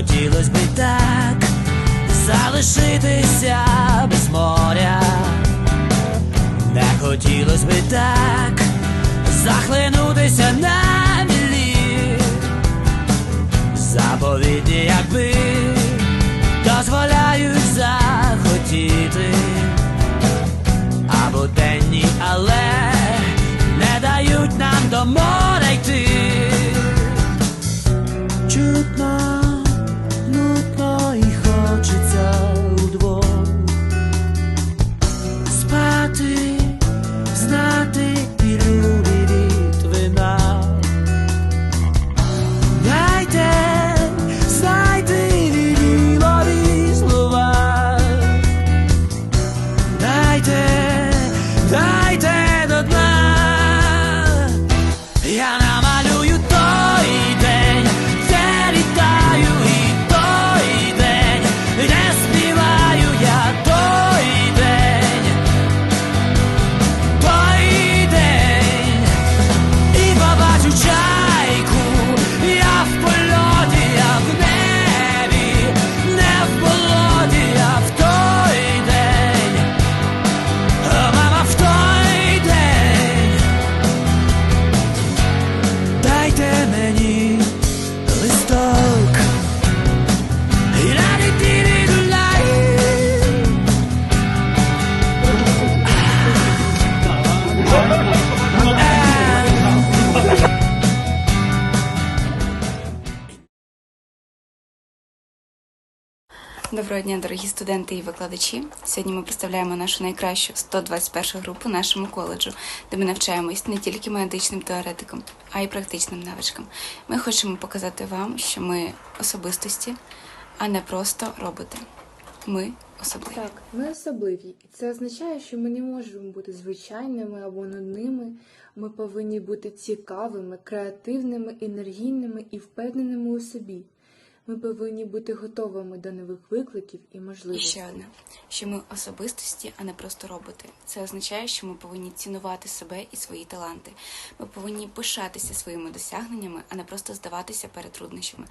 Хотілося би так залишитися без моря, не хотілося б так захлинутися на мілі, заповіді, якби дозволяють. Доброго дня, дорогі студенти і викладачі. Сьогодні ми представляємо нашу найкращу 121 групу нашому коледжу, де ми навчаємось не тільки медичним теоретикам, а й практичним навичкам. Ми хочемо показати вам, що ми особистості, а не просто роботи. Ми особливі. Так, ми особливі, і це означає, що ми не можемо бути звичайними або нудними. Ми повинні бути цікавими, креативними, енергійними і впевненими у собі. Ми повинні бути готовими до нових викликів і І ще одне, що ми особистості, а не просто роботи. Це означає, що ми повинні цінувати себе і свої таланти. Ми повинні пишатися своїми досягненнями, а не просто здаватися перед труднощами.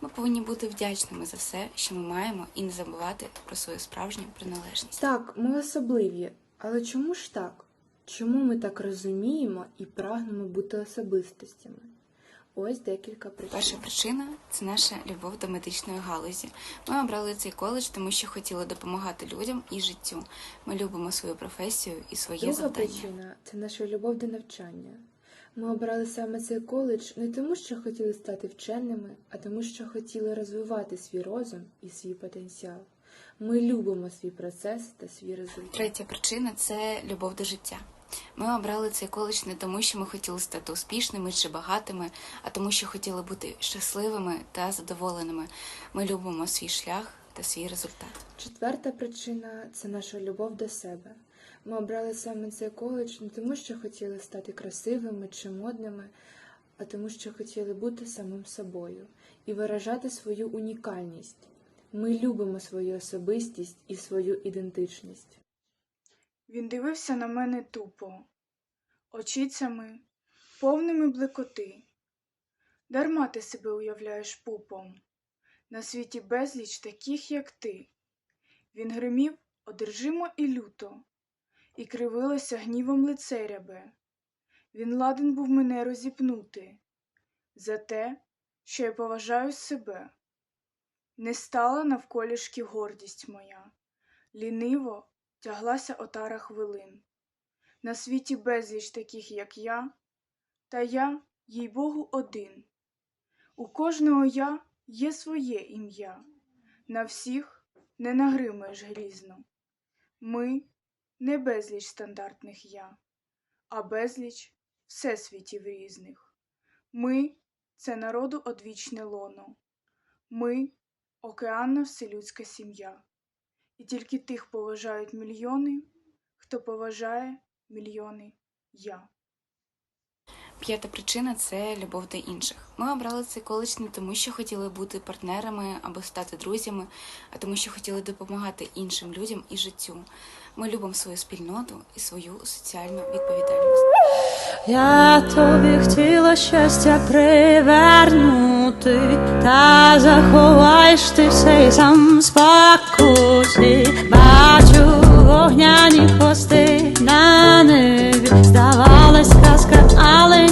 Ми повинні бути вдячними за все, що ми маємо, і не забувати про свою справжню приналежність. Так, ми особливі, але чому ж так? Чому ми так розуміємо і прагнемо бути особистостями? Ось декілька причин. Перша причина це наша любов до медичної галузі. Ми обрали цей коледж, тому що хотіли допомагати людям і життю. Ми любимо свою професію і своє Друга завдання. причина це наша любов до навчання. Ми обрали саме цей коледж не тому, що хотіли стати вченими, а тому, що хотіли розвивати свій розум і свій потенціал. Ми любимо свій процес та свій результат. Третя причина це любов до життя. Ми обрали цей коледж не тому, що ми хотіли стати успішними чи багатими, а тому, що хотіли бути щасливими та задоволеними. Ми любимо свій шлях та свій результат. Четверта причина це наша любов до себе. Ми обрали саме цей коледж не тому, що хотіли стати красивими чи модними, а тому, що хотіли бути самим собою і виражати свою унікальність. Ми любимо свою особистість і свою ідентичність. Він дивився на мене тупо, очицями, повними блекоти. Дарма ти себе уявляєш пупом, на світі безліч таких, як ти. Він гримів одержимо і люто, і кривилося гнівом лице рябе. Він ладен був мене розіпнути за те, що я поважаю себе. Не стала навколішки гордість моя, ліниво тяглася отара хвилин. На світі безліч таких, як я, та я, їй Богу, один. У кожного я є своє ім'я, на всіх не нагримаєш грізно. Ми не безліч стандартних я, а безліч всесвітів різних. Ми це народу одвічне лоно. Ми океанна вселюдська сім'я. І тільки тих поважають мільйони, хто поважає мільйони я. П'ята причина це любов до інших. Ми обрали цей коледж не тому, що хотіли бути партнерами або стати друзями, а тому, що хотіли допомагати іншим людям і життю. Ми любимо свою спільноту і свою соціальну відповідальність. Я тобі хотіла щастя привернути, та заховаєш ти все й сам спокусі. Бачу вогняні хвости на небі. Здавалась казка, але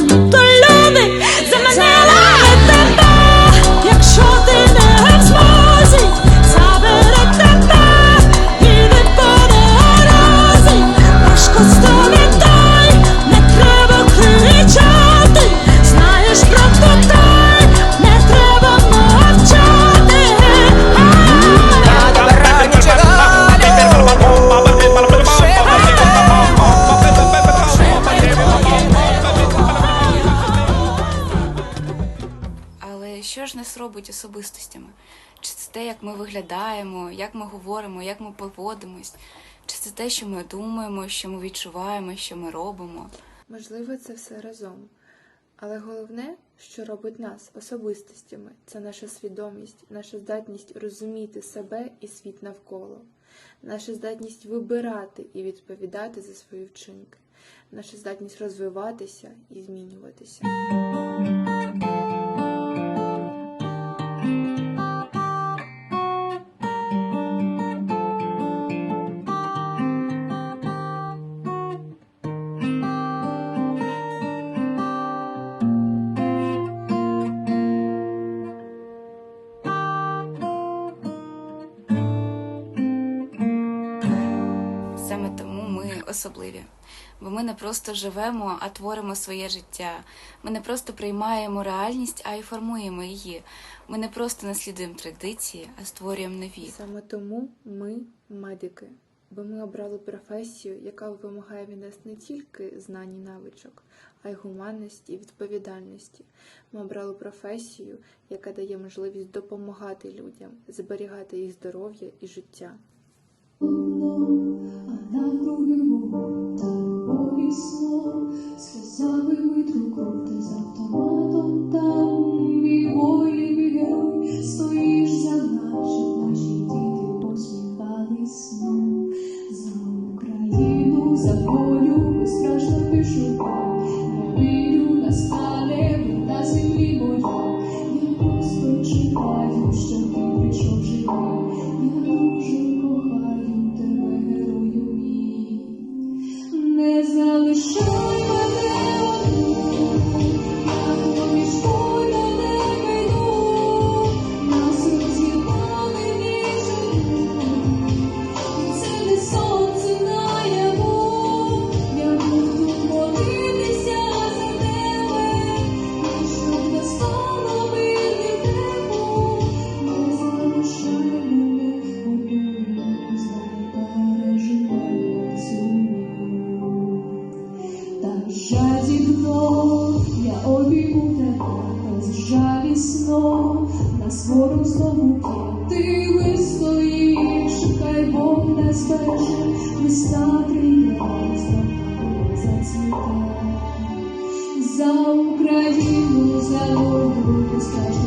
ж нас робить особистостями? Чи це те, як ми виглядаємо, як ми говоримо, як ми поводимось? Чи це те, що ми думаємо, що ми відчуваємо, що ми робимо? Можливо, це все разом. Але головне, що робить нас особистостями, це наша свідомість, наша здатність розуміти себе і світ навколо, наша здатність вибирати і відповідати за свої вчинки, наша здатність розвиватися і змінюватися. Особливі. Бо ми не просто живемо, а творимо своє життя. Ми не просто приймаємо реальність, а й формуємо її. Ми не просто наслідуємо традиції, а створюємо нові. Саме тому ми медики, бо ми обрали професію, яка вимагає від нас не тільки знань і навичок, а й гуманності і відповідальності. Ми обрали професію, яка дає можливість допомагати людям, зберігати їх здоров'я і життя. А навкруги вогонь та любові сно, сльозами кров ти з автоматом там, мій воїн, стоїш за нас, щоб діти посміхали сном. За Україну, за волю, безжалісно, на знову б'є, ти вистоїш, хай Бог не береже, листа слава зацвіте. За Україну, за волю, безкажний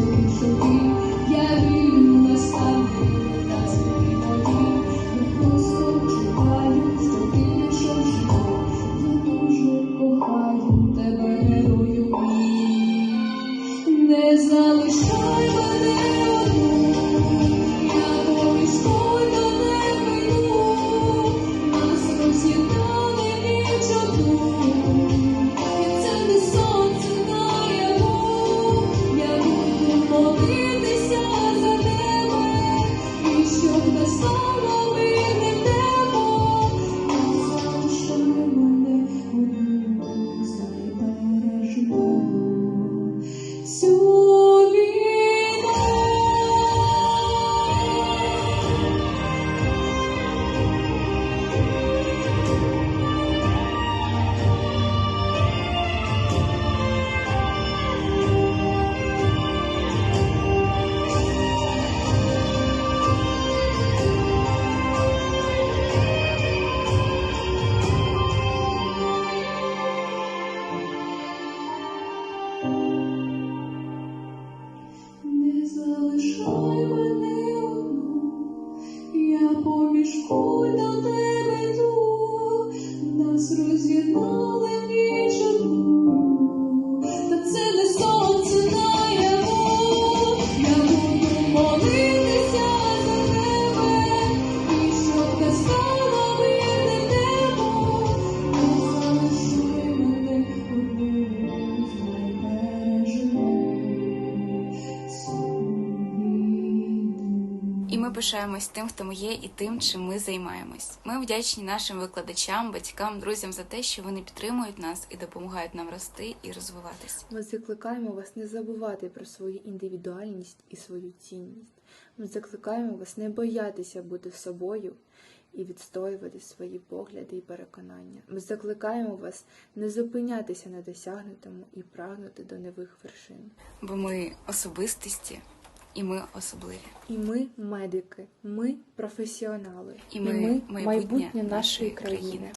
пишаємось тим, хто ми є, і тим, чим ми займаємось. Ми вдячні нашим викладачам, батькам, друзям за те, що вони підтримують нас і допомагають нам рости і розвиватися. Ми закликаємо вас не забувати про свою індивідуальність і свою цінність. Ми закликаємо вас не боятися бути собою і відстоювати свої погляди і переконання. Ми закликаємо вас не зупинятися на досягнутому і прагнути до нових вершин. Бо ми особистості, і ми особливі. І ми медики, ми професіонали, І ми майбутнє нашої країни.